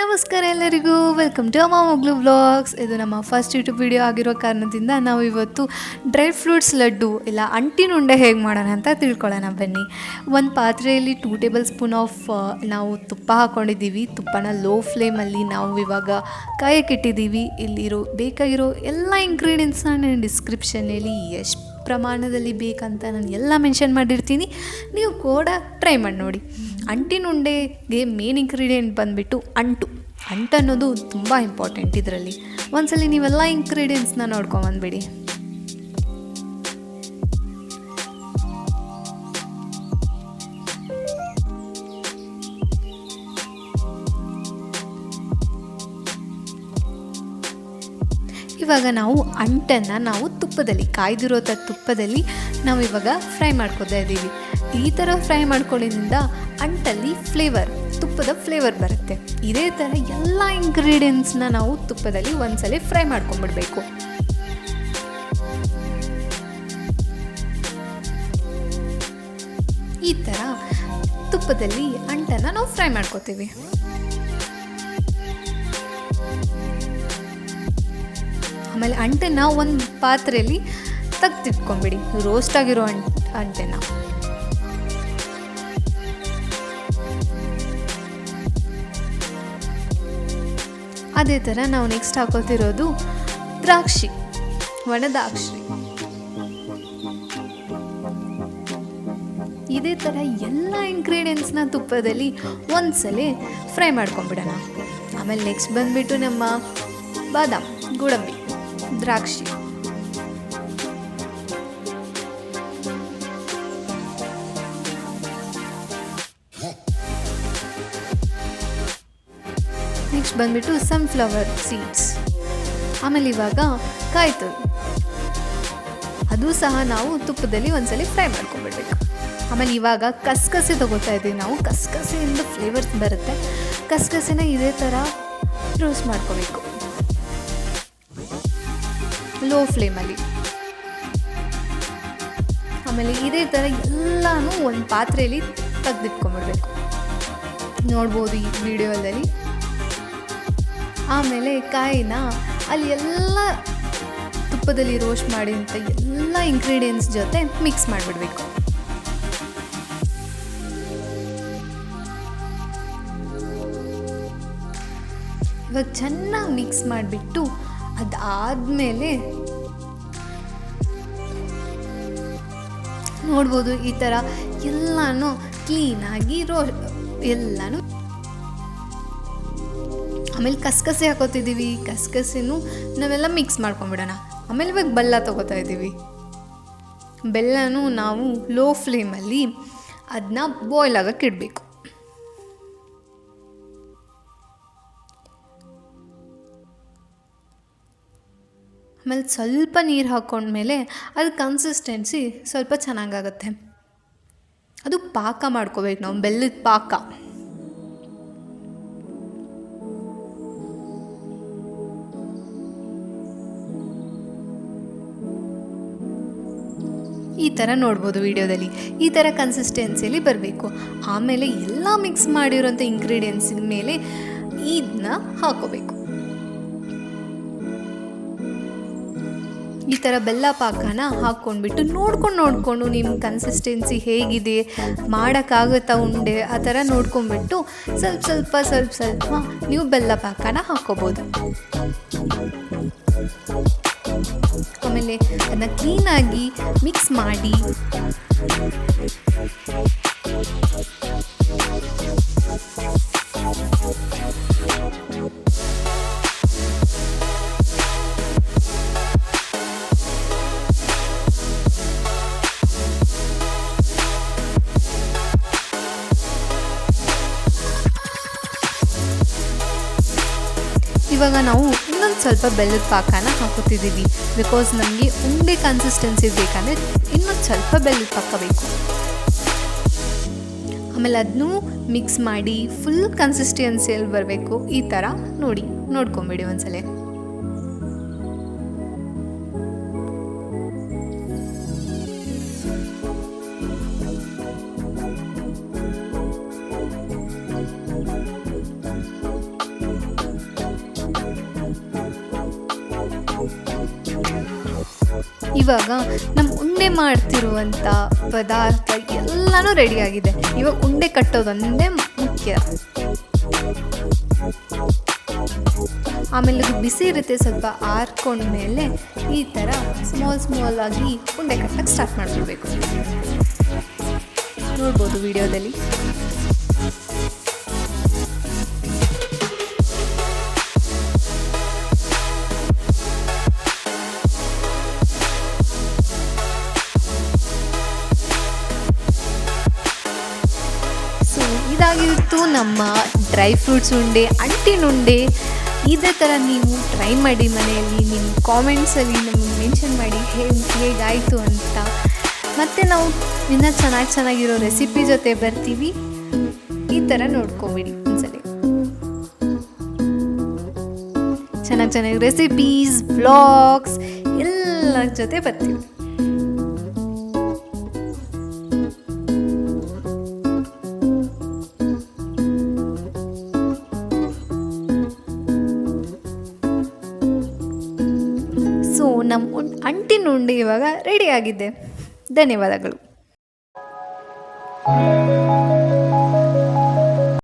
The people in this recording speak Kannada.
ನಮಸ್ಕಾರ ಎಲ್ಲರಿಗೂ. ವೆಲ್ಕಮ್ ಟು ಅಮ್ಮ ಮಗ್ಳು ವ್ಲಾಗ್ಸ್ ಇದು ನಮ್ಮ ಫಸ್ಟ್ ಯೂಟ್ಯೂಬ್ ವಿಡಿಯೋ ಆಗಿರೋ ಕಾರಣದಿಂದ ನಾವು ಇವತ್ತು ಡ್ರೈ ಫ್ರೂಟ್ಸ್ ಲಡ್ಡು, ಇಲ್ಲ ಅಂಟಿನ ಉಂಡೆ ಹೇಗೆ ಮಾಡೋಣ ಅಂತ ತಿಳ್ಕೊಳ್ಳೋಣ ಬನ್ನಿ. ಒಂದು ಪಾತ್ರೆಯಲ್ಲಿ ಟೂ ಟೇಬಲ್ ಸ್ಪೂನ್ ಆಫ್ ನಾವು ತುಪ್ಪ ಹಾಕ್ಕೊಂಡಿದ್ದೀವಿ ತುಪ್ಪನ ಲೋ ಫ್ಲೇಮಲ್ಲಿ ನಾವು ಇವಾಗ ಕಾಯಕ್ಕಿಟ್ಟಿದ್ದೀವಿ ಇಲ್ಲಿರೋ ಬೇಕಾಗಿರೋ ಎಲ್ಲ ಇಂಗ್ರೀಡಿಯೆಂಟ್ಸ್ನ ನಾನು ಡಿಸ್ಕ್ರಿಪ್ಷನಲ್ಲಿ ಎಷ್ಟು ಪ್ರಮಾಣದಲ್ಲಿ ಬೇಕಂತ ನಾನು ಎಲ್ಲ ಮೆನ್ಷನ್ ಮಾಡಿರ್ತೀನಿ. ನೀವು ಕೂಡ ಟ್ರೈ ಮಾಡಿ ನೋಡಿ. ಅಂಟಿನುಂಡೆಗೆ ಮೇನ್ ಇಂಗ್ರೀಡಿಯೆಂಟ್ ಬಂದುಬಿಟ್ಟು ಅಂಟು. ಅಂಟು ಅನ್ನೋದು ತುಂಬ ಇಂಪಾರ್ಟೆಂಟ್ ಇದರಲ್ಲಿ. ಒಂದ್ಸಲಿ ನೀವೆಲ್ಲ ಇಂಗ್ರೀಡಿಯೆಂಟ್ಸ್ನ ನೋಡ್ಕೊಂಬಂದ್ಬಿಡಿ ಇವಾಗ ನಾವು ಅಂಟನ್ನು ನಾವು ತುಪ್ಪದಲ್ಲಿ, ಕಾಯ್ದಿರೋಂಥ ತುಪ್ಪದಲ್ಲಿ ನಾವು ಇವಾಗ ಫ್ರೈ ಮಾಡ್ಕೊತಾ ಇದ್ದೀವಿ. ಈ ಥರ ಫ್ರೈ ಮಾಡ್ಕೊಳ್ಳೋದ್ರಿಂದ ಅಂಟಲ್ಲಿ ಫ್ಲೇವರ್, ತುಪ್ಪದ ಫ್ಲೇವರ್ ಬರುತ್ತೆ. ಇದೇ ಥರ ಎಲ್ಲ ಇಂಗ್ರೀಡಿಯೆಂಟ್ಸ್ನ ನಾವು ತುಪ್ಪದಲ್ಲಿ ಒಂದ್ಸಲ ಫ್ರೈ ಮಾಡ್ಕೊಂಡ್ಬಿಡ್ಬೇಕು. ಈ ಥರ ತುಪ್ಪದಲ್ಲಿ ಅಂಟನ್ನು ನಾವು ಫ್ರೈ ಮಾಡ್ಕೋತೀವಿ. ಆಮೇಲೆ ಅಂಟನ್ನ ಒಂದು ಪಾತ್ರೆಯಲ್ಲಿ ತೆಗ್ದಿಟ್ಕೊಂಬಿಡಿ ರೋಸ್ಟ್ ಆಗಿರೋ ಅಂಟ್ ಅಂಟೆನ ಅದೇ ಥರ ನಾವು ನೆಕ್ಸ್ಟ್ ಹಾಕೋತಿರೋದು ದ್ರಾಕ್ಷಿ ಒಣದಾಕ್ಷಿ ಇದೇ ಥರ ಎಲ್ಲ ಇಂಗ್ರೀಡಿಯೆಂಟ್ಸ್ನ ತುಪ್ಪದಲ್ಲಿ ಒಂದ್ಸಲ ಫ್ರೈ ಮಾಡ್ಕೊಂಬಿಡೋಣ ಆಮೇಲೆ ನೆಕ್ಸ್ಟ್ ಬಂದುಬಿಟ್ಟು ನಮ್ಮ ಬಾದಾಮ್, ಗೋಡಂಬಿ, ದ್ರಾಕ್ಷಿ. ಬಂದ್ಬಿಟ್ಟು ಸನ್ಫ್ಲವರ್ ಸೀಡ್ಸ್ ಆಮೇಲೆ ಇವಾಗ ಕಾಯ್ತು ಅದು ಸಹ ನಾವು ತುಪ್ಪದಲ್ಲಿ ಒಂದ್ಸಲಿ ಫ್ರೈ ಮಾಡ್ಕೊಂಡ್ಬಿಡ್ಬೇಕು. ಆಮೇಲೆ ಇವಾಗ ಕಸ್ಕಸೆ ತಗೋತಾ ಇದ್ದೀವಿ ನಾವು. ಕಸ್ಕಸೆಯಿಂದ ಫ್ಲೇವರ್ಸ್ ಬರುತ್ತೆ. ಕಸ್ಕಸೆನ ಇದೇ ಥರ ರೋಸ್ಟ್ ಮಾಡ್ಕೋಬೇಕು. ಲೋ ಫ್ಲೇಮಲ್ಲಿ ಆಮೇಲೆ ಇದೇ ಥರ ಎಲ್ಲನೂ ಒಂದು ಪಾತ್ರೆಯಲ್ಲಿ ತೆಗೆದಿಟ್ಕೊಂಡ್ಬಿಡ್ಬೇಕು. ನೋಡ್ಬೋದು ಈ ವಿಡಿಯೋದಲ್ಲಿ ಆಮೇಲೆ ಕಾಯಿನ ಅಲ್ಲಿ ಎಲ್ಲ ತುಪ್ಪದಲ್ಲಿ ರೋಸ್ಟ್ ಮಾಡಿದಂಥ ಎಲ್ಲ ಇಂಗ್ರೀಡಿಯೆಂಟ್ಸ್ ಜೊತೆ ಮಿಕ್ಸ್ ಮಾಡಿಬಿಡ್ಬೇಕು. ಇವಾಗ ಚೆನ್ನಾಗಿ ಮಿಕ್ಸ್ ಮಾಡಿಬಿಟ್ಟು ಅದಾದಮೇಲೆ ನೋಡ್ಬೋದು ಈ ಥರ ಎಲ್ಲನೂ ಕ್ಲೀನಾಗಿ ರೋ ಎಲ್ಲನೂ ಆಮೇಲೆ ಕಸ್ಕಸೆ ಹಾಕೋತಿದ್ದೀವಿ, ಕಸ್ಕಸೆನೂ ನಾವೆಲ್ಲ ಮಿಕ್ಸ್ ಮಾಡ್ಕೊಂಬಿಡೋಣ. ಆಮೇಲೆ ಇವಾಗ ಬೆಲ್ಲ ತೊಗೋತಾ ಇದ್ದೀವಿ. ಬೆಲ್ಲನೂ ನಾವು ಲೋ ಫ್ಲೇಮಲ್ಲಿ ಅದನ್ನ ಬಾಯ್ಲ್ ಆಗಕ್ಕೆ ಇಡಬೇಕು. ಆಮೇಲೆ ಸ್ವಲ್ಪ ನೀರು ಹಾಕ್ಕೊಂಡ್ಮೇಲೆ ಅದು ಕನ್ಸಿಸ್ಟೆನ್ಸಿ ಸ್ವಲ್ಪ ಚೆನ್ನಾಗಾಗತ್ತೆ. ಅದು ಪಾಕ ಮಾಡ್ಕೋಬೇಕು ನಾವು, ಬೆಲ್ಲದ ಪಾಕ. ಥರ ನೋಡ್ಬೋದು ವೀಡಿಯೋದಲ್ಲಿ. ಈ ಥರ ಕನ್ಸಿಸ್ಟೆನ್ಸಿಯಲ್ಲಿ ಬರಬೇಕು. ಆಮೇಲೆ ಎಲ್ಲ ಮಿಕ್ಸ್ ಮಾಡಿರೋಂಥ ಇಂಗ್ರೀಡಿಯೆಂಟ್ಸಿನ ಮೇಲೆ ಇದನ್ನ ಹಾಕೋಬೇಕು. ಈ ಥರ ಬೆಲ್ಲ ಪಾಕನ ಹಾಕ್ಕೊಂಡ್ಬಿಟ್ಟು ನೋಡ್ಕೊಂಡು ನೋಡಿಕೊಂಡು ನಿಮ್ಮ ಕನ್ಸಿಸ್ಟೆನ್ಸಿ ಹೇಗಿದೆ, ಮಾಡೋಕ್ಕಾಗುತ್ತಾ ಉಂಡೆ, ಆ ಥರ ನೋಡ್ಕೊಂಡ್ಬಿಟ್ಟು ಸ್ವಲ್ಪ ಸ್ವಲ್ಪ ಸ್ವಲ್ಪ ಸ್ವಲ್ಪ ನೀವು ಬೆಲ್ಲ ಪಾಕನ ಹಾಕ್ಕೋಬೋದು. ಆಮೇಲೆ ಅದನ್ನ ಕ್ಲೀನಾಗಿ ಮಿಕ್ಸ್ ಮಾಡಿ ಇವಾಗ ನಾವು ಇನ್ನೊಂದು ಸ್ವಲ್ಪ ಬೆಲ್ಲದ ಪಾಕನ ಹಾಕೋತಿದ್ದೀವಿ ಬಿಕಾಸ್ ನಮಗೆ ಉಂಡೆ ಕನ್ಸಿಸ್ಟೆನ್ಸಿ ಬೇಕಂದರೆ ಇನ್ನೊಂದು ಸ್ವಲ್ಪ ಬೆಲ್ಲದ ಪಾಕ ಬೇಕು. ಆಮೇಲೆ ಅದನ್ನೂ ಮಿಕ್ಸ್ ಮಾಡಿ ಫುಲ್ ಕನ್ಸಿಸ್ಟೆನ್ಸಿಯಲ್ಲಿ ಬರಬೇಕು. ಈ ಥರ ನೋಡಿ, ನೋಡ್ಕೊಂಬಿಡಿ ಒಂದ್ಸಲ. ಇವಾಗ ನಮ್ಮ ಉಂಡೆ ಮಾಡ್ತಿರುವಂಥ ಪದಾರ್ಥ ಎಲ್ಲನೂ ರೆಡಿಯಾಗಿದೆ ಇವಾಗ ಉಂಡೆ ಕಟ್ಟೋದೊಂದೇ ಮುಖ್ಯ. ಆಮೇಲೆ ಅದು ಬಿಸಿ ಇರುತ್ತೆ, ಸ್ವಲ್ಪ ಆರ್ಕೊಂಡ್ಮೇಲೆ ಈ ಥರ ಸ್ಮಾಲ್ ಸ್ಮಾಲ್ ಆಗಿ ಉಂಡೆ ಕಟ್ಟಕ್ಕೆ ಸ್ಟಾರ್ಟ್ ಮಾಡಿಬಿಡ್ಬೇಕು ನೋಡ್ಬೋದು ವಿಡಿಯೋದಲ್ಲಿ ಇದಾಗಿತ್ತು ನಮ್ಮ ಡ್ರೈ ಫ್ರೂಟ್ಸ್ ಉಂಡೆ, ಅಂಟಿನ ಉಂಡೆ. ಇದೇ ಥರ ನೀವು ಟ್ರೈ ಮಾಡಿ ಮನೆಯಲ್ಲಿ, ನಿಮ್ಮ ಕಾಮೆಂಟ್ಸಲ್ಲಿ ನಮಗೆ ಮೆನ್ಷನ್ ಮಾಡಿ ಹೇಗೆ ಹೇಗಾಯಿತು ಅಂತ. ಮತ್ತು ನಾವು ಇನ್ನೂ ಚೆನ್ನಾಗಿ ಚೆನ್ನಾಗಿರೋ ರೆಸಿಪಿ ಜೊತೆ ಬರ್ತೀವಿ. ಈ ಥರ ನೋಡ್ಕೊಬಿಡಿ ಒಂದ್ಸಲಿ. ಚೆನ್ನಾಗಿ ಚೆನ್ನಾಗಿ ರೆಸಿಪೀಸ್ ಬ್ಲಾಗ್ಸ್ ಎಲ್ಲ ಜೊತೆ ಬರ್ತೀವಿ. ಸೊ ನಮ್ಮ ಅಂಟಿನ ಉಂಡೆ ಇವಾಗ ರೆಡಿ ಆಗಿದೆ ಧನ್ಯವಾದಗಳು.